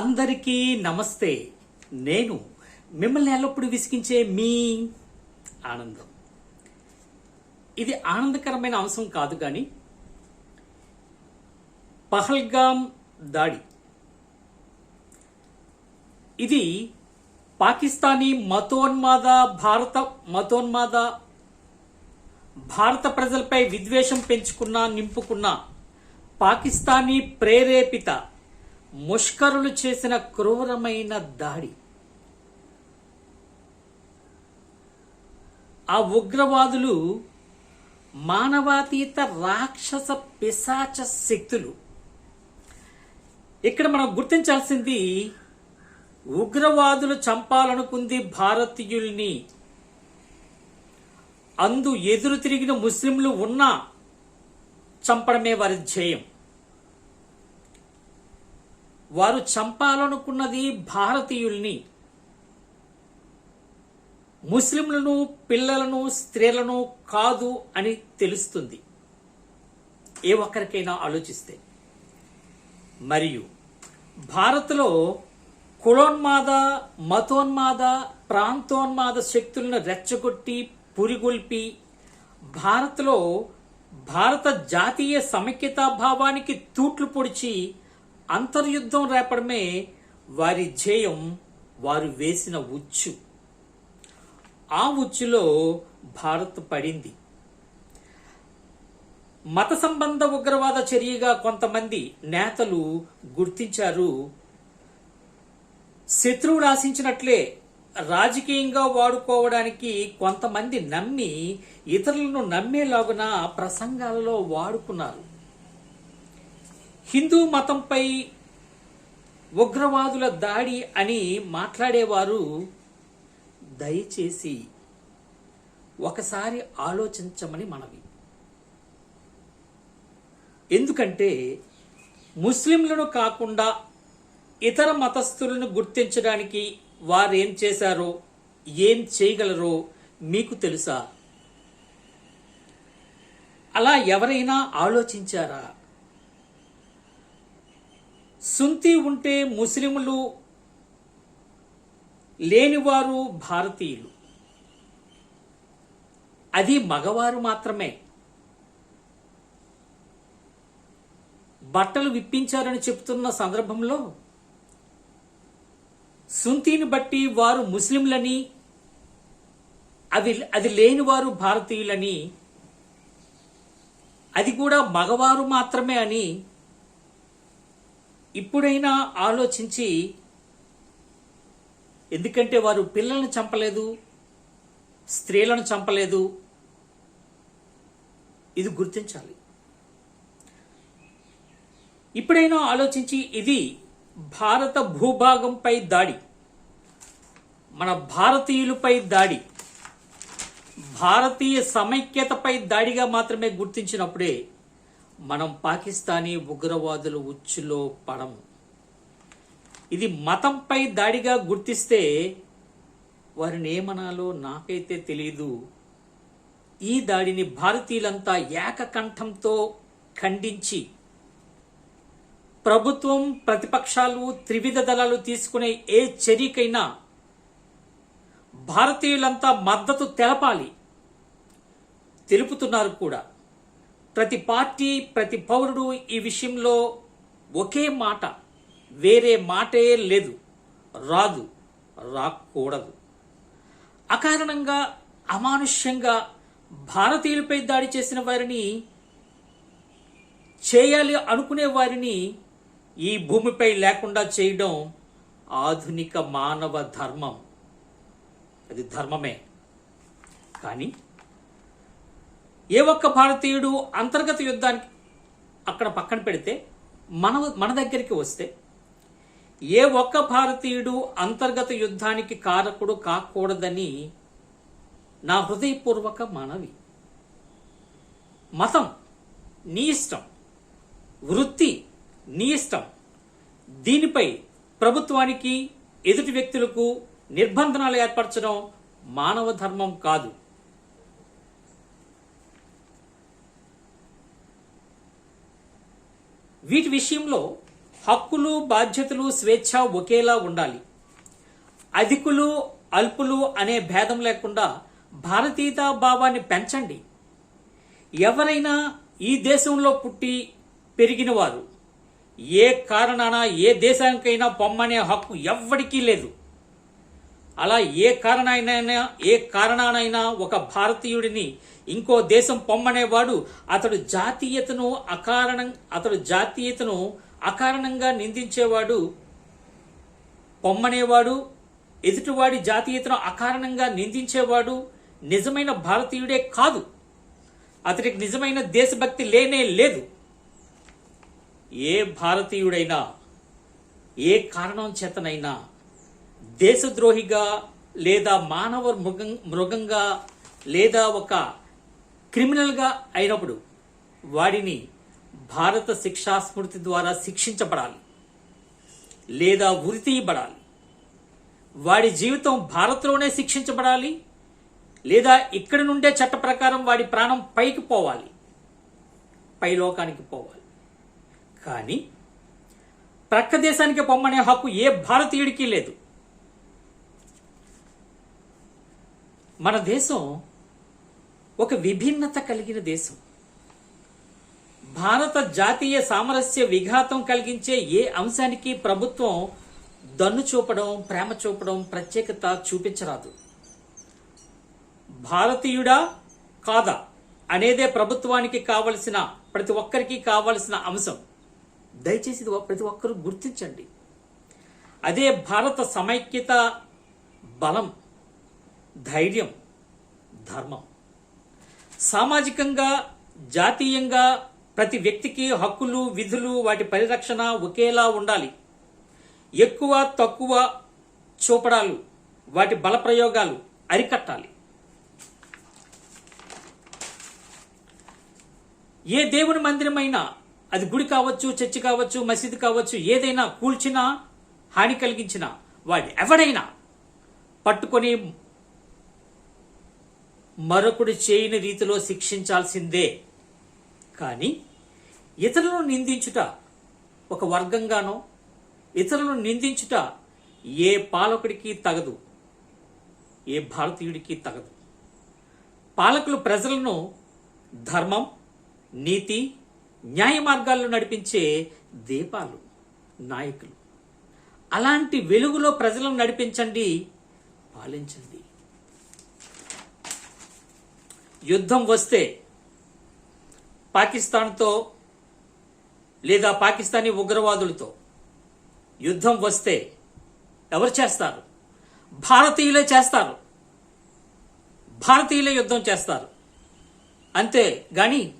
అందరికీ నమస్తే. నేను మిమ్మల్ని ఎల్లప్పుడూ విసిగించే మీ ఆనందం. ఇది ఆనందకరమైన అంశం కాదు కానీ పహల్గాం దాడి. ఇది పాకిస్తానీ మతోన్మాద భారత మతోన్మాద భారత ప్రజలపై విద్వేషం పెంచుకున్న నింపుకున్న పాకిస్తానీ ప్రేరేపిత ముష్కరులు చేసిన క్రూరమైన దాడి. ఆ ఉగ్రవాదులు మానవాతీత రాక్షస పిశాచ శక్తులు. ఇక్కడ మనం గుర్తించాల్సింది ఉగ్రవాదులు చంపాలనుకుంది భారతీయుల్ని. అందు ఎదురు తిరిగిన ముస్లింలు ఉన్నా చంపడమే వారి ధ్యేయం. వారు చంపాలనుకున్నది భారతీయుల్ని. ముస్లింలను పిల్లలను స్త్రీలను కాదు అని తెలుస్తుంది. ఏ ఒక్కరికైనా ఆలోచిస్తే. మరియు భారత్లో కులోన్మాద మతోన్మాద ప్రాంతోన్మాద శక్తులను రెచ్చగొట్టి పురిగొల్పి భారత్లో భారత జాతీయ సమైక్యతా భావానికి తూట్లు పొడిచి అంతర్యుద్ధం రేపడమే వారి ధ్యేయం వారు వేసిన ఉచ్చు. ఆ ఉచ్చులో భారత్ పడింది. మత సంబంధ ఉగ్రవాద చర్యగా కొంతమంది నేతలు గుర్తించారు. శత్రువులు ఆశించినట్లే రాజకీయంగా వాడుకోవడానికి కొంతమంది నమ్మి ఇతరులను నమ్మేలాగున ప్రసంగాలలో వాడుకున్నారు. హిందూ మతంపై ఉగ్రవాదుల దాడి అని మాట్లాడేవారు. దయచేసి ఒకసారి ఆలోచించమని మనవి. ఎందుకంటే ముస్లింలను కాకుండా ఇతర మతస్థులను గుర్తించడానికి వారేం చేశారో ఏం చేయగలరో మీకు తెలుసా? అలా ఎవరైనా ఆలోచించారా? సుంతి ఉంటే ముస్లింలు లేనివారు భారతీయులు. అది మగవారు మాత్రమే. బట్టలు విప్పించారని చెప్తున్న సందర్భంలో సుంతిని బట్టి వారు ముస్లింలని అది అది లేనివారు భారతీయులని అది కూడా మగవారు మాత్రమే అని ఇప్పుడైనా ఆలోచించి ఎందుకంటే వారు పిల్లలను చంపలేదు స్త్రీలను చంపలేదు ఇది గుర్తించాలి. ఇప్పుడైనా ఆలోచించి ఇది భారత భూభాగంపై దాడి మన భారతీయులపై దాడి భారతీయ సమైక్యతపై దాడిగా మాత్రమే గుర్తించినప్పుడే మనం పాకిస్తానీ ఉగ్రవాదుల ఉచ్చులో పడము. ఇది మతంపై దాడిగా గుర్తిస్తే వారిని ఏమనాలో నాకైతే తెలియదు ఈ దాడిని భారతీయులంతా ఏకకంఠంతో ఖండించి ప్రభుత్వం ప్రతిపక్షాలు త్రివిధ దళాలు తీసుకునే ఏ చర్యకైనా భారతీయులంతా మద్దతు తెలపాలి. తెలుపుతున్నారు కూడా. ప్రతి పార్టీ ప్రతి పౌరుడు ఈ విషయంలో ఒకే మాట వేరే మాటే లేదు. రాదు రాకూడదు. అకారణంగా అమానుష్యంగా భారతీయులపై దాడి చేసిన వారిని చేయాలి అనుకునే వారిని ఈ భూమిపై లేకుండా చేయడం ఆధునిక మానవ ధర్మం. అది ధర్మమే. కానీ ఏ ఒక్క భారతీయుడు అంతర్గత యుద్ధానికి అక్కడ పక్కన పెడితే మన మన దగ్గరికి వస్తే ఏ ఒక్క భారతీయుడు అంతర్గత యుద్ధానికి కారకుడు కాకూడదని నా హృదయపూర్వక మనవి. మతం నీ ఇష్టం వృత్తి నీ ఇష్టం దీనిపై ప్రభుత్వానికి ఎదుటి వ్యక్తులకు నిర్బంధనాలు ఏర్పరచడం మానవ ధర్మం కాదు. వీటి విషయంలో హక్కులు బాధ్యతలు స్వేచ్ఛ ఒకేలా ఉండాలి. అధికులు అల్పులు అనే భేదం లేకుండా భారతీయత భావాన్ని పెంచండి. ఎవరైనా ఈ దేశంలో పుట్టి పెరిగినవారు ఏ కారణాన ఏ దేశానికైనా పొమ్మనే హక్కు ఎవ్వడికీ లేదు. అలా ఏ కారణానైనా ఏ కారణానైనా ఒక భారతీయుడిని ఇంకో దేశం పొమ్మనేవాడు అతడు జాతీయతను అకారణం అతడు జాతీయతను అకారణంగా నిందించేవాడు పొమ్మనేవాడు ఎదుటివాడి జాతీయతను అకారణంగా నిందించేవాడు నిజమైన భారతీయుడే కాదు. అతడికి నిజమైన దేశభక్తి లేనే లేదు. ఏ భారతీయుడైనా ఏ కారణం చేతనైనా దేశద్రోహిగా లేదా మానవ మృగం మృగంగా లేదా ఒక క్రిమినల్గా అయినప్పుడు వాడిని భారత శిక్షా స్మృతి ద్వారా శిక్షించబడాలి లేదా ఉరితీయబడాలి. వాడి జీవితం భారత్లోనే శిక్షించబడాలి లేదా ఇక్కడి నుండే చట్ట ప్రకారం వాడి ప్రాణం పైకి పోవాలి. పైలోకానికి పోవాలి. కానీ ప్రక్క దేశానికి పొమ్మనే హక్కు ఏ భారతీయుడికి లేదు. మన దేశం ఒక విభిన్నత కలిగిన దేశం. భారత జాతీయ సామరస్య విఘాతం కలిగించే ఏ అంశానికి ప్రభుత్వం దన్ను చూపడం ప్రేమ చూపడం ప్రత్యేకత చూపించరాదు. భారతీయుడా కాదా అనేదే ప్రభుత్వానికి కావలసిన ప్రతి ఒక్కరికి కావలసిన అంశం. దయచేసి ప్రతి ఒక్కరూ గుర్తించండి. అదే భారత సమైక్యత బలం. ధైర్యం ధర్మం. సామాజికంగా జాతీయంగా ప్రతి వ్యక్తికి హక్కులు విధులు వాటి పరిరక్షణ ఒకేలా ఉండాలి. ఎక్కువ తక్కువ చూపడాలు వాటి బలప్రయోగాలు అరికట్టాలి. ఏ దేవుని మందిరమైనా అది గుడి కావచ్చు చర్చి కావచ్చు మసీదు కావచ్చు ఏదైనా కూల్చినా హాని కలిగించినా వాడు ఎవడైనా పట్టుకొని మరొకడు చేయని రీతిలో శిక్షించాల్సిందే. కానీ ఇతరులను నిందించుట ఒక వర్గంగానో ఇతరులను నిందించుట ఏ పాలకుడికి తగదు ఏ భారతీయుడికి తగదు. పాలకులు ప్రజలను ధర్మం నీతి న్యాయ మార్గాల్లో నడిపించే దీపాలు నాయకులు. అలాంటి వెలుగులో ప్రజలను నడిపించండి పాలించండి. యుద్ధం వస్తే పాకిస్తాన్తో లేదా పాకిస్తానీ ఉగ్రవాదులతో యుద్ధం వస్తే ఎవరు చేస్తారు? భారతీయులే చేస్తారు. భారతీయులే యుద్ధం చేస్తారు. అంతే కానీ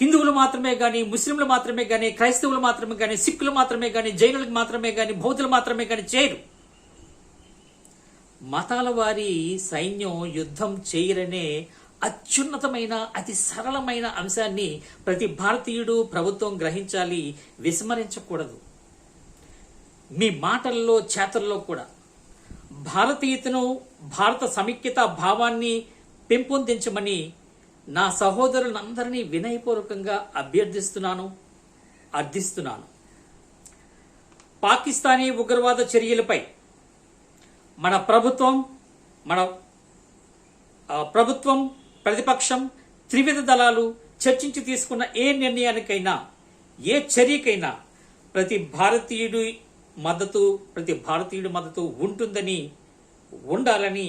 హిందువులు మాత్రమే కానీ ముస్లింలు మాత్రమే కానీ క్రైస్తవులు మాత్రమే కానీ సిక్కులు మాత్రమే కానీ జైనులకు మాత్రమే కానీ బౌద్ధులు మాత్రమే కానీ చేయరు. మతాల వారి సైన్యం యుద్ధం చేయరనే అత్యున్నతమైన అతి సరళమైన అంశాన్ని ప్రతి భారతీయుడు ప్రభుత్వం గ్రహించాలి విస్మరించకూడదు. మీ మాటల్లో చేతల్లో కూడా. భారతీయతను భారత సమైక్యత భావాన్ని పెంపొందించమని నా సహోదరులందరినీ వినయపూర్వకంగా అభ్యర్థిస్తున్నాను అర్థిస్తున్నాను. పాకిస్తానీ ఉగ్రవాద చర్యలపై మన ప్రభుత్వం మన ప్రభుత్వం ప్రతిపక్షం త్రివిధ దళాలు చర్చించి తీసుకున్న ఏ నిర్ణయానికైనా ఏ చర్యకైనా ప్రతి భారతీయుడి మద్దతు ప్రతి భారతీయుడి మద్దతు ఉంటుందని ఉండాలని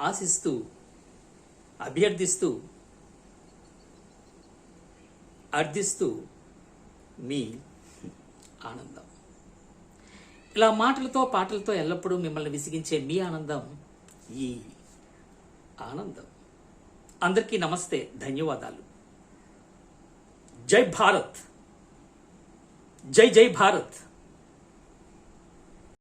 ఆశిస్తూ అభ్యర్థిస్తూ అర్థిస్తూ మీ ఆనందం. ఇలా మాటలతో పాటలతో ఎల్లప్పుడూ మిమ్మల్ని విసిగించే మీ ఆనందం ఈ ఆనందం. అందరికీ నమస్తే ధన్యవాదాలు. జై భారత్. జై జై భారత్.